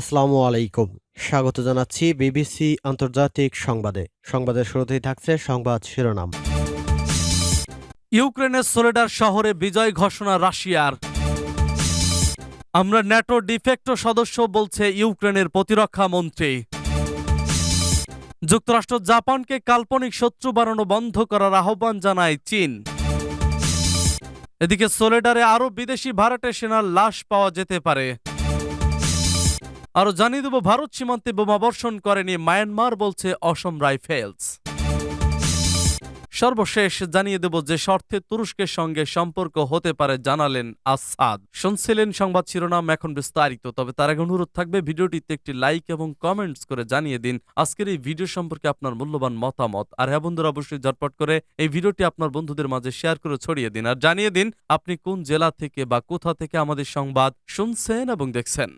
আসসালামু আলাইকুম। স্বাগত জানাচ্ছি বিবিসি আন্তর্জাতিক সংবাদে। সংবাদের শুরুতেই থাকছে সংবাদ শিরোনাম। ইউক্রেনের সোলেডার শহরে বিজয় ঘোষণা রাশিয়ার। আমরা ন্যাটো ডিফেক্টো সদস্য বলছে ইউক্রেনের প্রতিরক্ষা মন্ত্রী। যুক্তরাষ্ট্র জাপানকে কাল্পনিক শত্রু বানানো বন্ধ করার আহ্বান জানায় চীন। এদিকে সোলেডারে আরও বিদেশি ভাড়াটে সেনার লাশ পাওয়া যেতে পারে। আরও জানিয়ে দেব, ভারত সীমান্তে বোমাবর্ষণ করেনি মায়ানমার, বলছে অসম রাইফেলস। সর্বশেষ জানিয়ে দেব যে শর্তে তুরস্কের সঙ্গে সম্পর্ক হতে পারে জানালেন আসাদ। শুনছিলেন সংবাদ শিরোনাম এখন বিস্তারিত, তবে তার আগে অনুরোধ থাকবে, ভিডিওটিতে একটি লাইক এবং কমেন্টস করে জানিয়ে দিন। আজকের এই ভিডিও সম্পর্কে আপনার মূল্যবান মতামত। আর হ্যাঁ বন্ধুরা, অবশ্যই ঝটপট করে এই ভিডিওটি আপনার বন্ধুদের মাঝে শেয়ার করে ছড়িয়ে দিন। আর জানিয়ে দিন, আপনি কোন জেলা থেকে বা কোথা থেকে আমাদের সংবাদ শুনছেন এবং দেখছেন।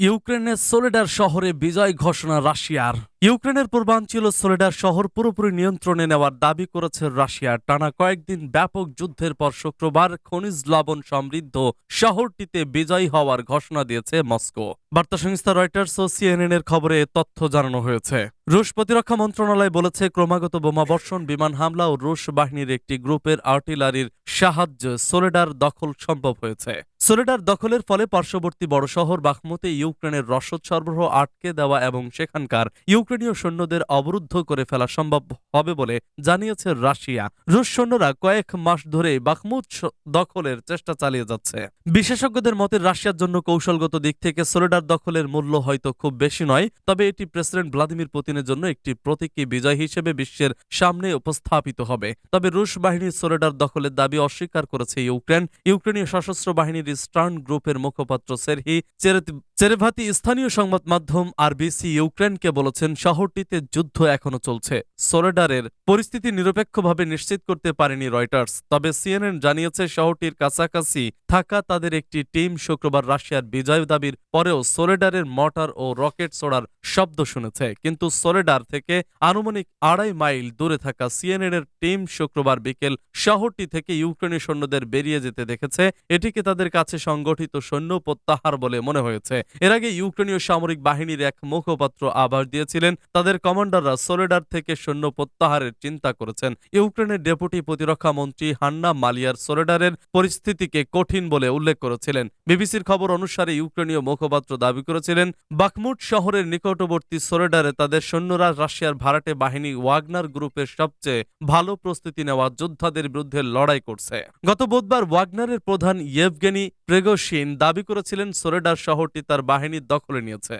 ইউক্রেনের সোলেডার শহরে বিজয় ঘোষণা রাশিয়ার। ইউক্রেনের পূর্বাঞ্চল সোলেডার শহর পুরোপুরি নিয়ন্ত্রণে নেওয়ার দাবি করেছে রাশিয়া। টানা কয়েকদিন ব্যাপক যুদ্ধের পর শুক্রবার খনিজ লবণ সমৃদ্ধ শহরটিতে বিজয়ী হওয়ার ঘোষণা দিয়েছে মস্কো। বার্তা সংস্থা রয়টার্স ও সিএনএন এর খবরে তথ্য জানানো হয়েছে। রুশ প্রতিরক্ষা মন্ত্রণালয় বলেছে, ক্রমাগত বোমাবর্ষণ বিমান হামলা ও রুশ বাহিনীর একটি গ্রুপের আর্টিলারির সাহায্যে সোলেডার দখল সম্ভব হয়েছে। সোলেডার দখলের ফলে পার্শ্ববর্তী বড় শহর বাখমুতে ইউক্রেনের রসদ সরবরাহ আটকে দেওয়া এবং সেখানকার ইউক্রেনীয় সৈন্যদের অবরুদ্ধ করে ফেলা সম্ভব হবে বলে জানিয়েছে রাশিয়া। রুশ সৈন্যরা কয়েক মাস ধরে বাখমুত স- দখলের চেষ্টা চালিয়ে যাচ্ছে। বিশেষজ্ঞদের মতে, রাশিয়ার জন্য কৌশলগত দিক থেকে সোলেডার দখলের মূল্য হয়তো খুব বেশি নয়, তবে এটি প্রেসিডেন্ট ভ্লাদিমির পুতিনের জন্য একটি প্রতীকী বিজয় হিসেবে বিশ্বের সামনে উপস্থাপিত হবে। তবে রুশ বাহিনীর সোলেডার দখলের দাবি অস্বীকার করেছে ইউক্রেন। ইউক্রেনীয় সশস্ত্র বাহিনীর স্টার্ন গ্রুপের মুখপাত্র সেরহি চেরেভাতি স্থানীয় সংবাদ মাধ্যম আরবিসি ইউক্রেনকে বলেছেন শহরটিতে যুদ্ধ এখনও চলছে। সোলেডারের পরিস্থিতি নিরপেক্ষভাবে নিশ্চিত করতে পারেনি রয়টার্স, তবে সিএনএন জানিয়েছে শহরটির কাছাকাছি থাকা তাদের একটি টিম শুক্রবার রাশিয়ার বিজয় দাবির পরেও সোলেডারের মর্টার ও রকেট ছোড়ার শব্দ শুনেছে। কিন্তু সোলেডার থেকে আনুমানিক আড়াই মাইল দূরে থাকা সিএনএন এর টিম শুক্রবার বিকেল শহরটি থেকে ইউক্রেনীয় সৈন্যদের বেরিয়ে যেতে দেখেছে। এটিকে তাদের কাছে সংগঠিত সৈন্য প্রত্যাহার বলে মনে হয়েছে। এর আগে ইউক্রেনীয় সামরিক বাহিনীর এক মুখপাত্র আভাস দিয়েছিলেন তাদের কমান্ডাররা সোলেডার থেকে সৈন্য প্রত্যাহারের চিন্তা করেছেন। ইউক্রেনের ডেপুটি প্রতিরক্ষা মন্ত্রী হান্না মালিয়ার সোলেডারের পরিস্থিতিকে কঠিন বলে উল্লেখ করেছিলেন। বিবিসির খবর অনুসারে ইউক্রেনীয় মুখপাত্র দাবি করেছিলেন বাকমুট শহরের নিকটবর্তী সোলেডারে তাদের সৈন্যরা রাশিয়ার ভাড়াটে বাহিনী ওয়াগনার গ্রুপের সবচেয়ে ভালো প্রস্তুতি নেওয়া যোদ্ধাদের বিরুদ্ধে লড়াই করছে। গত বুধবার ওয়াগনারের প্রধান ইয়েভগেনি প্রেগোসিন দাবি করেছিলেন, সোলেডার শহরটি তার বাহিনীর দখলে নিয়েছে।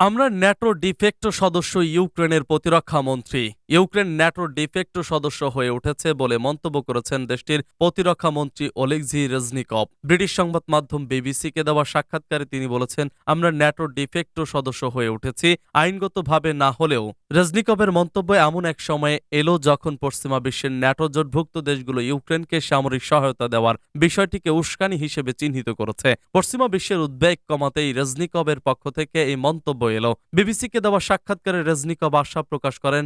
আমরা ন্যাটো ডিফেক্টো সদস্য ইউক্রেনের প্রতিরক্ষা মন্ত্রী। ইউক্রেন ন্যাটো ডিফেক্টো সদস্য হয়ে উঠেছে বলে মন্তব্য করেছেন দেশটির প্রতিরক্ষা মন্ত্রী ওলেক্সি রেজনিকভ। ব্রিটিশ সংবাদ মাধ্যম বিবিসিকে দেওয়া সাক্ষাৎকারে তিনি বলেছেন, আমরা ন্যাটো ডিফেক্টো সদস্য হয়ে উঠেছি, আইনগতভাবে না হলেও। রেজনিকভের মন্তব্য এমন এক সময়ে এলো যখন পশ্চিমা বিশ্বের ন্যাটো জোটভুক্ত দেশগুলো ইউক্রেনকে সামরিক সহায়তা দেওয়ার বিষয়টিকে উস্কানি হিসেবে চিহ্নিত করেছে। পশ্চিমা বিশ্বের উদ্বেগ কমাতেই রেজনিকভের পক্ষ থেকে এই মন্তব্য এলো। বিবিসিকে দেওয়া সাক্ষাৎকারে রেজনিকভ আশা প্রকাশ করেন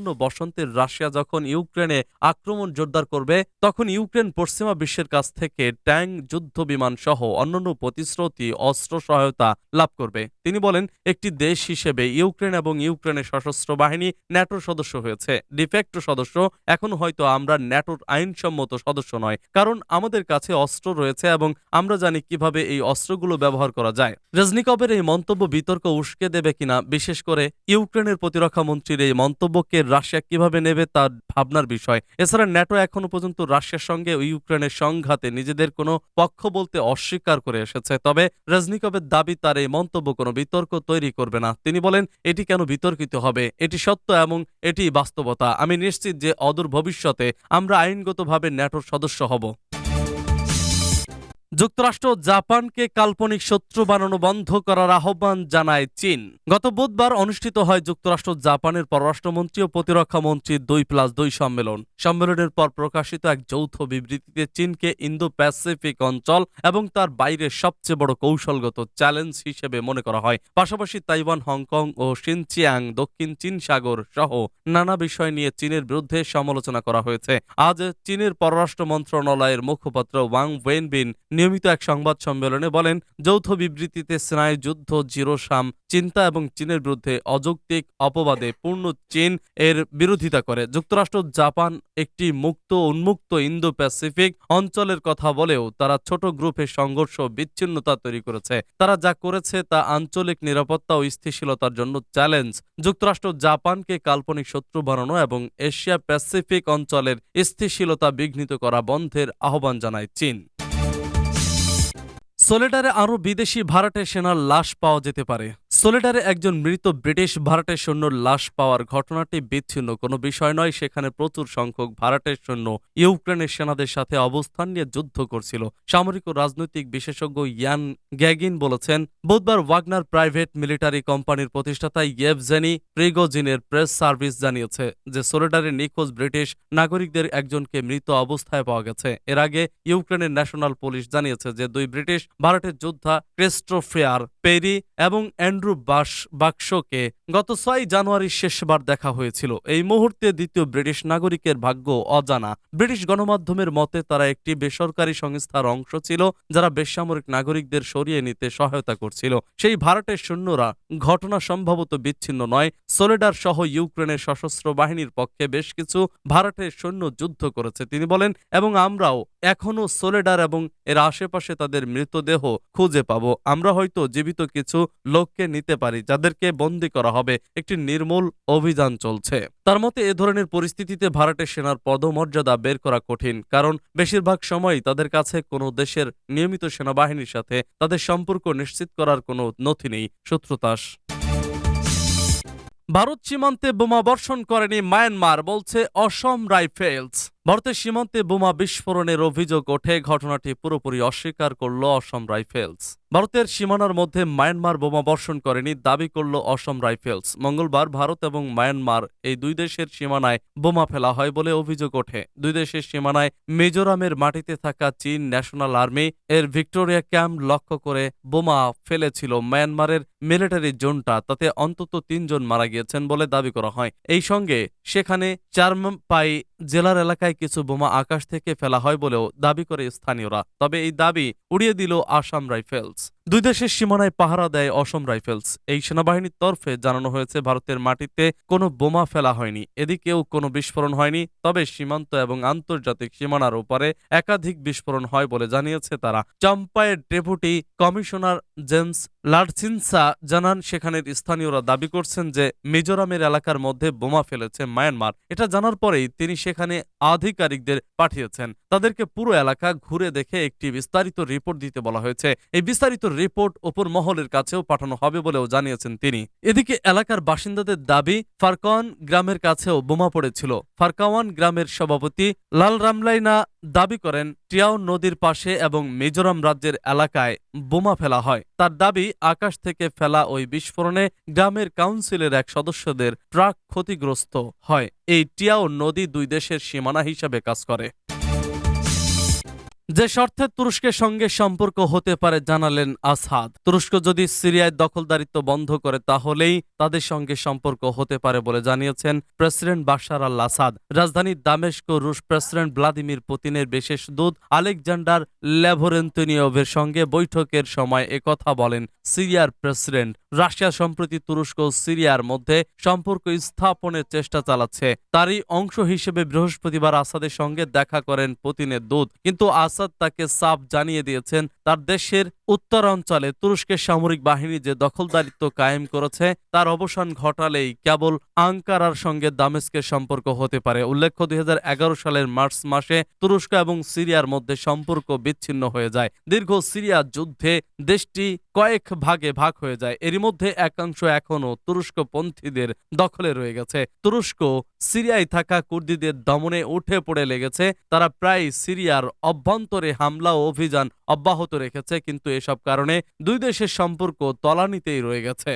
আসন্ন বসন্তের রাশিয়া যখন ইউক্রেনে আক্রমণ জোরদার করবে, তখন ইউক্রেন পশ্চিমা বিশ্বের কাছ থেকে ট্যাঙ্ক যুদ্ধ বিমান সহ অন্যান্য প্রতিশ্রুতি, অস্ত্র সহায়তা লাভ করবে। তিনি বলেন, একটি দেশ হিসেবে ইউক্রেন এবং ইউক্রেনের সশস্ত্র বাহিনী ন্যাটোর সদস্য হয়েছে। ডিফেক্টো সদস্য, এখন হয়তো আমরা ন্যাটোর আইনসম্মত সদস্য নয়, কারণ আমাদের কাছে অস্ত্র রয়েছে এবং আমরা জানি কীভাবে এই অস্ত্রগুলো ব্যবহার করা যায়। রেজনিকভের এই মন্তব্য বিতর্ক উস্কে দেবে কিনা, বিশেষ করে ইউক্রেনের প্রতিরক্ষা মন্ত্রীর এই মন্তব্যকে রাশিয়া কীভাবে নেবে তার ভাবনার বিষয়। এছাড়া ন্যাটো এখনও পর্যন্ত রাশিয়ার সঙ্গে ইউক্রেনের সংঘাতে নিজেদের কোনো পক্ষ বলতে অস্বীকার করে এসেছে। তবে রেজনিকভের দাবি, তার এই মন্তব্য কোনো বিতর্ক তৈরি করবে না। তিনি বলেন, এটি কেন বিতর্কিত হবে? এটি সত্য এবং এটি বাস্তবতা। আমি নিশ্চিত যে অদূর ভবিষ্যতে আমরা আইনগতভাবে ন্যাটোর সদস্য হব। যুক্তরাষ্ট্র জাপানকে কাল্পনিক শত্রু বানানো বন্ধ করার আহ্বান জানায় চীন। গত বুধবার অনুষ্ঠিত হয় যুক্তরাষ্ট্র জাপানের পররাষ্ট্রমন্ত্রী ও প্রতিরক্ষা মন্ত্রীর দুই প্লাস দুই সম্মেলন। সম্মেলনের পর প্রকাশিত এক যৌথ বিবৃতিতে চীনকে ইন্দো প্যাসিফিক অঞ্চল এবং তার বাইরে সবচেয়ে বড় কৌশলগত চ্যালেঞ্জ হিসেবে মনে করা হয়। পাশাপাশি তাইওয়ান, হংকং ও সিনচিয়াং দক্ষিণ চীন সাগর সহ নানা বিষয় নিয়ে চীনের বিরুদ্ধে সমালোচনা করা হয়েছে। আজ চীনের পররাষ্ট্র মন্ত্রণালয়ের মুখপাত্র ওয়াং ওয়েনবিন নিয়মিত এক সংবাদ সম্মেলনে বলেন, যৌথ বিবৃতিতে স্নায়ু যুদ্ধ জিরো সাম চিন্তা এবং চীনের বিরুদ্ধে অযৌক্তিক অপবাদে পূর্ণ চীন এর বিরোধিতা করে। যুক্তরাষ্ট্র, জাপান একটি মুক্ত, উন্মুক্ত ইন্দো প্যাসিফিক অঞ্চলের কথা বলেও তারা ছোট গ্রুপে সংঘর্ষ বিচ্ছিন্নতা তৈরি করেছে। তারা যা করেছে তা আঞ্চলিক নিরাপত্তা ও স্থিতিশীলতার জন্য চ্যালেঞ্জ। যুক্তরাষ্ট্র, জাপানকে কাল্পনিক শত্রু বানানো এবং এশিয়া প্যাসিফিক অঞ্চলের স্থিতিশীলতা বিঘ্নিত করা বন্ধের আহ্বান জানায় চীন। সোলেডারে আরও বিদেশি ভাড়াটে সেনার লাশ পাওয়া যেতে পারে। সোলেডারে একজন মৃত ব্রিটিশ ভাড়াটে সৈন্য লাশ পাওয়ার ঘটনাটি বিচ্ছিন্ন। কোনো বিষয় নয়, সেখানে প্রচুর সংখ্যক ভাড়াটে সৈন্য ইউক্রেনের সেনাদের সাথে অবস্থান নিয়ে যুদ্ধ করছিল। সামরিক ও রাজনৈতিক বিশেষজ্ঞ ইয়ান গ্যাগিন বলেছেন, বুধবার ওয়াগনার প্রাইভেট মিলিটারি কোম্পানির প্রতিষ্ঠাতা ইয়েভজেনি প্রিগোজিনের প্রেস সার্ভিস জানিয়েছে যে সোলেডারে নিখোঁজ ব্রিটিশ নাগরিকদের একজনকে মৃত অবস্থায় পাওয়া গেছে। এর আগে ইউক্রেনের ন্যাশনাল পুলিশ জানিয়েছে যে, দুই ব্রিটিশ ভারতের যোদ্ধা ক্রিস্টোফিয়ার পেরি এবং অ্যান্ড্রু বাস বাক্সকে গত ছয় জানুয়ারি শেষবার দেখা হয়েছিল। এই মুহূর্তে দ্বিতীয় ব্রিটিশ নাগরিকের ভাগ্য অজানা। ব্রিটিশ গণমাধ্যমের মতে তারা একটি বেসরকারি সংস্থার অংশ ছিল, যারা বেসামরিক নাগরিকদের সরিয়ে নিতে সহায়তা করছিল। সেই ভারতের সৈন্যরা ঘটনা সম্ভবত বিচ্ছিন্ন নয়। সোলেডার সহ ইউক্রেনের সশস্ত্র বাহিনীর পক্ষে বেশ কিছু ভারতের সৈন্য যুদ্ধ করেছে, তিনি বলেন, এবং আমরাও এখনও সোলেডার এবং এর আশেপাশে তাদের মৃতদেহ খুঁজে পাব। আমরা হয়তো জীবিত কিছু লোককে নিতে পারি, যাদেরকে বন্দি করা হবে। একটি নির্মূল অভিযান চলছে। তার মতে, এ ধরনের পরিস্থিতিতে ভারতের সেনার পদমর্যাদা বের করা কঠিন, কারণ বেশিরভাগ সময়ই তাদের কাছে কোনো দেশের নিয়মিত সেনাবাহিনীর সাথে তাদের সম্পর্ক নিশ্চিত করার কোনো নথি নেই। শত্রুতাস ভারত সীমান্তে বোমা বর্ষণ করেনি মায়ানমার, বলছে অসম রাইফেলস। ভারতের সীমান্তে বোমা বিস্ফোরণের অভিযোগ ওঠে। ঘটনাটি পুরোপুরি অস্বীকার করল অসম রাইফেলস। ভারতের সীমানার মধ্যে মায়ানমার বোমা বর্ষণ করেনি, দাবি করল অসম রাইফেলস। মঙ্গলবার ভারত এবং মায়ানমার এই দুই দেশের সীমানায় বোমা ফেলা হয় বলে অভিযোগ ওঠে। দুই দেশের সীমানায় মিজোরামের মাটিতে থাকা চীন ন্যাশনাল আর্মি এর ভিক্টোরিয়া ক্যাম্প লক্ষ্য করে বোমা ফেলেছিল মায়ানমারের মিলিটারি জোনটা, তাতে অন্তত তিনজন মারা গিয়েছেন বলে দাবি করা হয়। এই সঙ্গে সেখানে চারমপাই জেলার এলাকায় কিছু বোমা আকাশ থেকে ফেলা হয় বলেও দাবি করে স্থানীয়রা। তবে এই দাবি উড়িয়ে দিল আসাম রাইফেলস। দুই দেশের সীমানায় পাহারা দেয় অসম রাইফেলস। এই সেনাবাহিনীর তরফে জানানো হয়েছে, ভারতের মাটিতে কোনো বোমা ফেলা হয়নি। এদিকেও কোনো বিস্ফোরণ হয়নি, তবে সীমান্ত এবং আন্তর্জাতিক সীমানার উপরে একাধিক বিস্ফোরণ হয় বলে জানিয়েছে তারা। চম্পায়ের ডেপুটি কমিশনার জেমস লারসিনসা জানান সেখানের স্থানীয়রা দাবি করছেন যে মিজোরামের এলাকার মধ্যে বোমা ফেলেছে মায়ানমার। এটা জানার পরেই তিনি সেখানে আধিকারিকদের পাঠিয়েছেন। তাদেরকে পুরো এলাকা ঘুরে দেখে একটি বিস্তারিত রিপোর্ট দিতে বলা হয়েছে। এই বিস্তারিত রিপোর্ট ওপর মহলের কাছেও পাঠানো হবে বলেও জানিয়েছেন তিনি। এদিকে এলাকার বাসিন্দাদের দাবি, ফারকাওয়ান গ্রামের কাছেও বোমা পড়েছিল। ফারকাওয়ান গ্রামের সভাপতি লাল রামলাইনা দাবি করেন, টিয়াও নদীর পাশে এবং মিজোরাম রাজ্যের এলাকায় বোমা ফেলা হয়। তার দাবি, আকাশ থেকে ফেলা ওই বিস্ফোরণে গ্রামের কাউন্সিলের এক সদস্যদের ট্রাক ক্ষতিগ্রস্ত হয়। এই টিয়াও নদী দুই দেশের সীমানা হিসাবে কাজ করে। যে শর্তে তুরস্কের সঙ্গে সম্পর্ক হতে পারে জানালেন আসাদ। তুরস্ক যদি সিরিয়ায় দখলদারিত্ব বন্ধ করে, তাহলেই তাদের সঙ্গে সম্পর্ক হতে পারে বলে জানিয়েছেন প্রেসিডেন্ট বাশার আল আসাদ। রাজধানী দামেস্ক রুশ প্রেসিডেন্ট ভ্লাদিমির পুতিনের বিশেষ দূত আলেকজান্ডার ল্যাভরেন্তনিয়ভের সঙ্গে বৈঠকের সময় একথা বলেন সিরিয়ার প্রেসিডেন্ট। রাশিয়া সম্প্রতি তুরস্ক ও সিরিয়ার মধ্যে সম্পর্ক স্থাপনের চেষ্টা চালাচ্ছে। তারই অংশ হিসেবে বৃহস্পতিবার আসাদের সঙ্গে দেখা করেন পুতিনের দূত। কিন্তু আসাদ তাকে সাফ জানিয়ে দিয়েছেন, তার দেশের উত্তরাঞ্চলে তুরস্কের সামরিক বাহিনী যে দখলদারিত্ব কায়েম করেছে, তার অবসান ঘটালেই কেবল আঙ্কারার সঙ্গে দামেস্কের সম্পর্ক হতে পারে। উল্লেখ্য, দুই সালের মার্চ মাসে তুরস্ক এবং সিরিয়ার মধ্যে সম্পর্ক বিচ্ছিন্ন হয়ে যায়। দীর্ঘ সিরিয়া যুদ্ধে দেশটি কয়েক ভাগে ভাগ হয়ে যায়। এরই মধ্যে একাংশ এখনও তুরস্কপন্থীদের দখলে রয়ে গেছে। তুরস্ক সিরিয়ায় থাকা কুর্দিদের দমনে উঠে পড়ে লেগেছে। তারা প্রায় সিরিয়ার অভ্যন্তরে হামলা ও অভিযান অব্যাহত রেখেছে, কিন্তু এসব কারণে দুই দেশের সম্পর্ক তলানিতেই রয়ে গেছে।